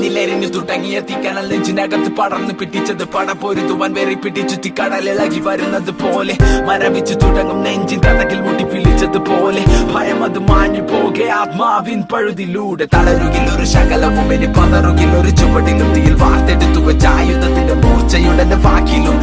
എന്നിലെരിഞ്ഞു തുടങ്ങിയ തീക്കനൽ നെഞ്ചിനകത്ത് പടർന്നു പിടിച്ചത് പട പൊരുതുവാൻ വെറി പിടിച്ചു തീക്കടലിളകി വരുന്നത് പോലെ. മരവിച്ചു തുടങ്ങും നെഞ്ചിൻ തടകിൽ മുട്ടി പിളിച്ചത് പോലെ. ഭയം അത് മാഞ്ഞു പോകെ ആത്മാവിൻ പഴുതിലൂടെ. തളരുകിൽ ഒരു ശകലവും ഇനി പതറുകിൽ ഒരു ചുവടിലും തീയിൽ വാർത്തെടുത്തു വെച്ച ആയുധത്തിന്റെ മൂർച്ചയുടെ വാക്കിലും